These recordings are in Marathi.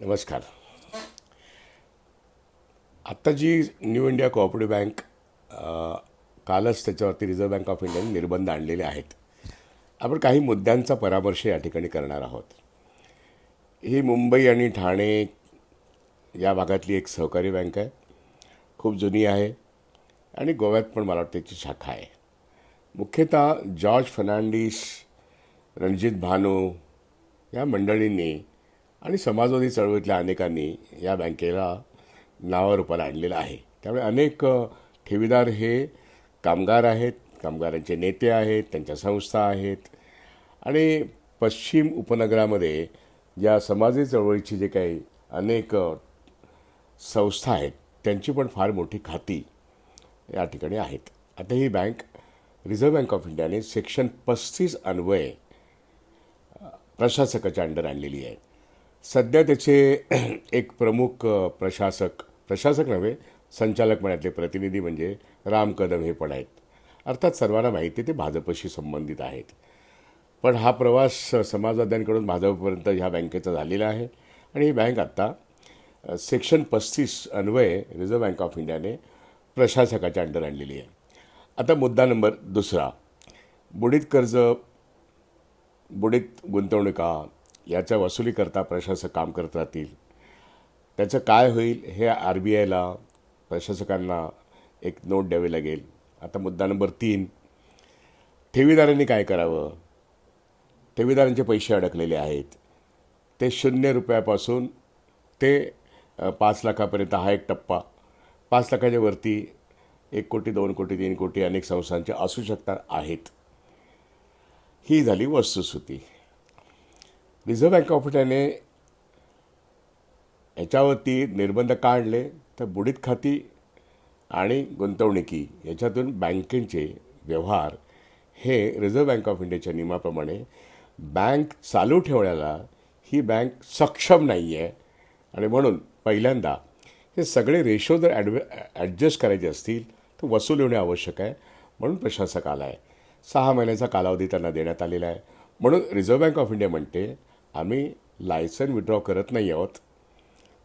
नमस्कार. आत्ता जी न्यू इंडिया कोऑपरेटिव्ह बँक कालच त्याच्यावरती रिझर्व्ह बँक ऑफ इंडियाने निर्बंध आणलेले आहेत. आपण काही मुद्द्यांचा परामर्श या ठिकाणी करणार आहोत. ही मुंबई आणि ठाणे या भागातली एक सहकारी बँक आहे. खूप जुनी आहे आणि गोव्यात पण मला वाटतं त्याची शाखा आहे. मुख्यतः जॉर्ज फर्नांडिस रणजित भानू या मंडळींनी आणि समाजवादी चळवळीतल्या अनेकांनी या बँकेला नावारूपाला आणलेलं आहे. त्यामुळे अनेक ठेवीदार हे कामगार आहेत कामगारांचे नेते आहेत त्यांच्या संस्था आहेत. आणि पश्चिम उपनगरामध्ये ज्या समाजी चळवळीची जे काही अनेक संस्था आहेत त्यांची पण फार मोठी खाती या ठिकाणी आहेत. आता ही बँक रिझर्व्ह बँक ऑफ इंडियाने सेक्शन पस्तीस अन्वये प्रशासकाच्या अंडर आणलेली आहे. सध्या त्याचे एक प्रमुख प्रशासक प्रशासक नव्हे संचालक मनातले प्रतिनिधी म्हणजे राम कदम हे पण आहेत. अर्थात सर्वांना माहिती ते भाजपशी संबंधित आहेत. पण हा प्रवास समाजवाद्यांकडून भाजपपर्यंत ह्या बँकेचा झालेला आहे आणि ही बँक आत्ता सेक्शन पस्तीस अन्वये रिझर्व्ह बँक ऑफ इंडियाने प्रशासकाच्या अंडर आणलेली आहे. आता मुद्दा नंबर दुसरा. बुडीत कर्ज बुडीत गुंतवणुका याच्या वसुलीकरता प्रशासक काम करत राहतील. त्याचं काय होईल हे आर बी आयला प्रशासकांना एक नोट द्यावी लागेल. आता मुद्दा नंबर तीन. ठेवीदारांनी काय करावं? ठेवीदारांचे पैसे अडकलेले आहेत. ते शून्य रुपयापासून ते पाच लाखापर्यंत हा एक टप्पा. पाच लाखाच्या वरती एक कोटी दोन कोटी तीन कोटी अनेक संस्थांचे असू शकतात आहेत. ही झाली वस्तुस्थिती. रिझर्व्ह बँक ऑफ इंडियाने याच्यावरती निर्बंध काढले तर बुडीत खाती आणि गुंतवणुकी याच्यातून बँकेचे व्यवहार हे रिझर्व्ह बँक ऑफ इंडियाच्या नियमाप्रमाणे बँक चालू ठेवण्याला ही बँक सक्षम नाही आहे आणि म्हणून पहिल्यांदा हे सगळे रेशो जर ॲडव ॲडजस्ट करायचे असतील तर वसूल होणे आवश्यक आहे. म्हणून प्रशासक आला आहे सहा महिन्याचा कालावधी त्यांना देण्यात आलेला आहे. म्हणून रिझर्व्ह बँक ऑफ इंडिया म्हणते आम्ही लायसन विड्रॉ करत नाही आहोत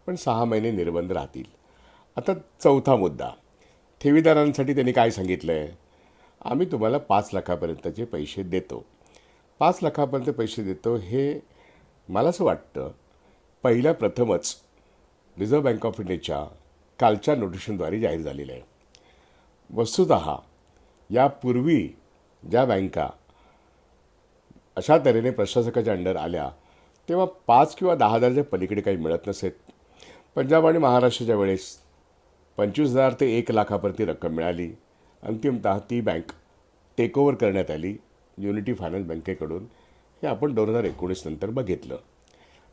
पण सहा महिने निर्बंध राहतील. आता चौथा मुद्दा. ठेवीदारांसाठी त्यांनी काय सांगितलं आहे आम्ही तुम्हाला पाच लाखापर्यंतचे पैसे देतो. पाच लाखापर्यंत पैसे देतो हे मला असं वाटतं पहिल्या प्रथमच रिझर्व्ह बँक ऑफ इंडियाच्या कालच्या नोटिशनद्वारे जाहीर झालेलं आहे. वस्तुत यापूर्वी ज्या बँका अशा तऱ्हेने प्रशासकाच्या अंडर आल्या तेव्हा पाच किंवा दहा हजारच्या पलीकडे काही मिळत नसेत पंजाब आणि महाराष्ट्राच्या वेळेस पंचवीस हजार ते एक लाखापर्यंत रक्कम मिळाली. अंतिमतः ती बँक टेकओव्हर करण्यात आली. युनिटी फायनान्स बँकेकडून. हे आपण दोन हजार एकोणीस नंतर बघितलं.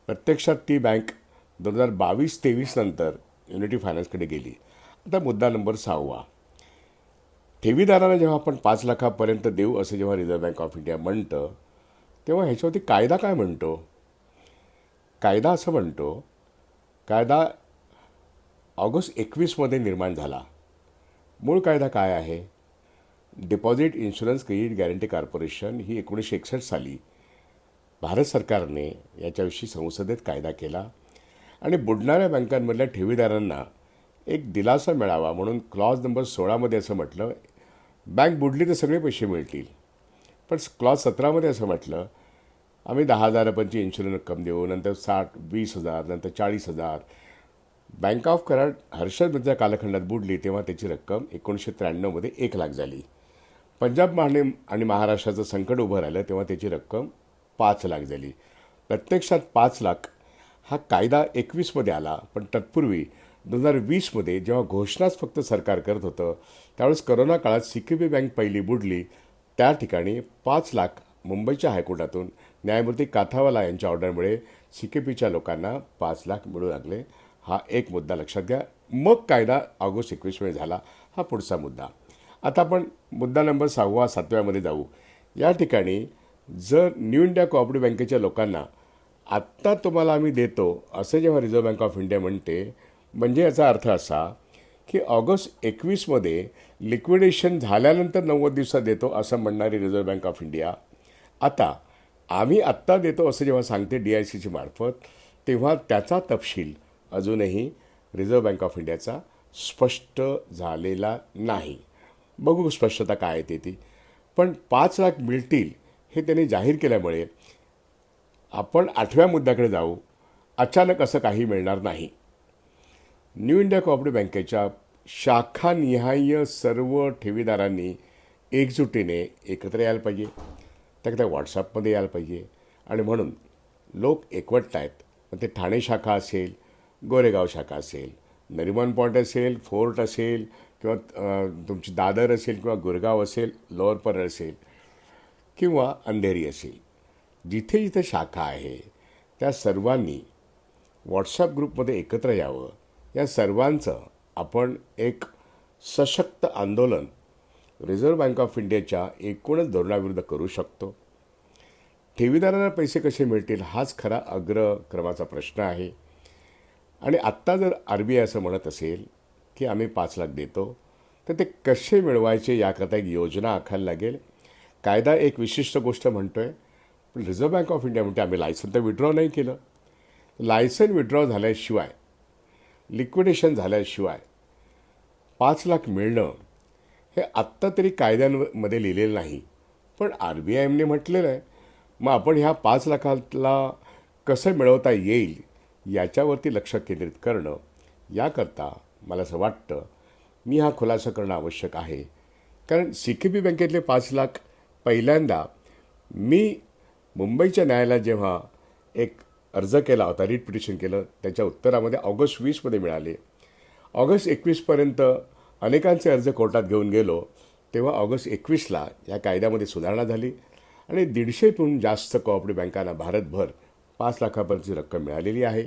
प्रत्यक्षात ती बँक दोन हजार बावीस तेवीस नंतर युनिटी फायनान्सकडे गेली. आता मुद्दा नंबर सहावा. ठेवीदारांना जेव्हा आपण पाच लाखापर्यंत देऊ असं जेव्हा रिझर्व्ह बँक ऑफ इंडिया म्हणतं तेव्हा ह्याच्यावरती कायदा काय म्हणतो? कायदा असं म्हणतो कायदा ऑगस्ट एकवीसमध्ये निर्माण झाला. मूळ कायदा काय आहे? Deposit insurance credit guarantee corporation ही एकोणीसशे एकसष्ट साली भारत सरकारने याच्याविषयी संसदेत कायदा केला आणि बुडणाऱ्या बँकांमधल्या ठेवीदारांना एक दिलासा मिळावा म्हणून क्लॉज नंबर सोळामध्ये असं म्हटलं. बँक बुडली तर सगळे पैसे मिळतील. पण क्लॉज सतरामध्ये असं म्हटलं आम्ही दहा हजारापर्यंतची इन्शुरन्स रक्कम देऊ नंतर साठ वीस हजार नंतर चाळीस हजार. बँक ऑफ कराड हर्षदच्या कालखंडात बुडली तेव्हा त्याची रक्कम एकोणीसशे त्र्याण्णवमध्ये एक लाख झाली. पंजाब महाने आणि महाराष्ट्राचं संकट उभं राहिलं तेव्हा त्याची रक्कम पाच लाख झाली. प्रत्यक्षात पाच लाख हा कायदा एकवीसमध्ये आला पण तत्पूर्वी दोन हजार वीसमध्ये जेव्हा घोषणाच फक्त सरकार करत होतं त्यावेळेस करोना काळात सिक्युबी बँक पहिली बुडली. त्या ठिकाणी पाच लाख मुंबईच्या हायकोर्टातून न्यायमूर्ती काथावाला यांच्या ऑर्डरमुळे सीकेपीच्या लोकांना पाच लाख मिळू लागले. हा एक मुद्दा लक्षात घ्या. मग कायदा ऑगस्ट एकवीसमुळे झाला. हा पुढचा मुद्दा. आता आपण मुद्दा नंबर सहावा सातव्यामध्ये जाऊ. या ठिकाणी जर न्यू इंडिया कोऑपरेटिव्ह बँकेच्या लोकांना आत्ता तुम्हाला आम्ही देतो असं जेव्हा रिझर्व्ह बँक ऑफ इंडिया म्हणते म्हणजे याचा अर्थ असा की ऑगस्ट एकवीसमध्ये लिक्विडेशन झाल्यानंतर नव्वद दिवसात देतो असं म्हणणारी रिझर्व्ह बँक ऑफ इंडिया आता आम्ही आत्ता देतो असं जेव्हा सांगते डी आय सीची मार्फत तेव्हा त्याचा तपशील अजूनही रिझर्व्ह बँक ऑफ इंडियाचा स्पष्ट झालेला नाही. बघू स्पष्टता काय येते ती. पण पाच लाख मिळतील हे त्यांनी जाहीर केल्यामुळे आपण आठव्या मुद्द्याकडे जाऊ. अचानक असं काही मिळणार नाही. न्यू इंडिया कोऑपरेटिव्ह बँकेच्या शाखानिहाय सर्व ठेवीदारांनी एकजुटीने एकत्र यायला पाहिजे. त्या व्हॉट्सअपमध्ये यायला पाहिजे. आणि म्हणून लोक एकवटत आहेत. मग ते ठाणे शाखा असेल गोरेगाव शाखा असेल नरिमन पॉईंट असेल फोर्ट असेल किंवा तुमची दादर असेल किंवा गुरगाव असेल लोअर परळ असेल किंवा अंधेरी असेल. जिथे जिथे शाखा आहे त्या सर्वांनी व्हॉट्सअप ग्रुपमध्ये एकत्र यावं. या सर्वांचं आपण एक सशक्त आंदोलन रिझर्व्ह बँक ऑफ इंडियाच्या एकूणच धोरणाविरुद्ध करू शकतो. ठेवीदारांना पैसे कसे मिळतील हाच खरा अग्रक्रमाचा प्रश्न आहे. आणि आत्ता जर आर बी आय असं म्हणत असेल की आम्ही पाच लाख देतो तर ते कसे मिळवायचे याकरता एक योजना आखायला लागेल. कायदा एक विशिष्ट गोष्ट म्हणतो आहे पण रिझर्व्ह बँक ऑफ इंडिया म्हणते आम्ही लायसन तर विड्रॉ नाही केलं. लायसन विड्रॉ झाल्याशिवाय लिक्विडेशन झाल्याशिवाय पाच लाख मिळणं हे आत्ता तरी कायद्यांमध्ये लिहिलेलं नाही. पण आर बी आयने म्हटलेलं आहे मग आपण ह्या पाच लाखाला कसं मिळवता येईल याच्यावरती लक्ष केंद्रित करणं याकरता मला असं वाटतं मी हा खुलासा करणं आवश्यक आहे. कारण सी के बी बँकेतले पाच लाख पहिल्यांदा मी मुंबईच्या न्यायालयात जेव्हा एक अर्ज केला होता रिट पिटिशन केलं त्याच्या उत्तरामध्ये ऑगस्ट वीसमध्ये मिळाले. ऑगस्ट एकवीसपर्यंत अनेकांचे अर्ज कोर्टात घेऊन गेलो तेव्हा ऑगस्ट एकवीसला या कायद्यामध्ये सुधारणा झाली आणि दीडशेतून जास्त कोऑपरेटिव्ह बँकांना भारतभर पाच लाखापर्यंतची रक्कम मिळालेली आहे.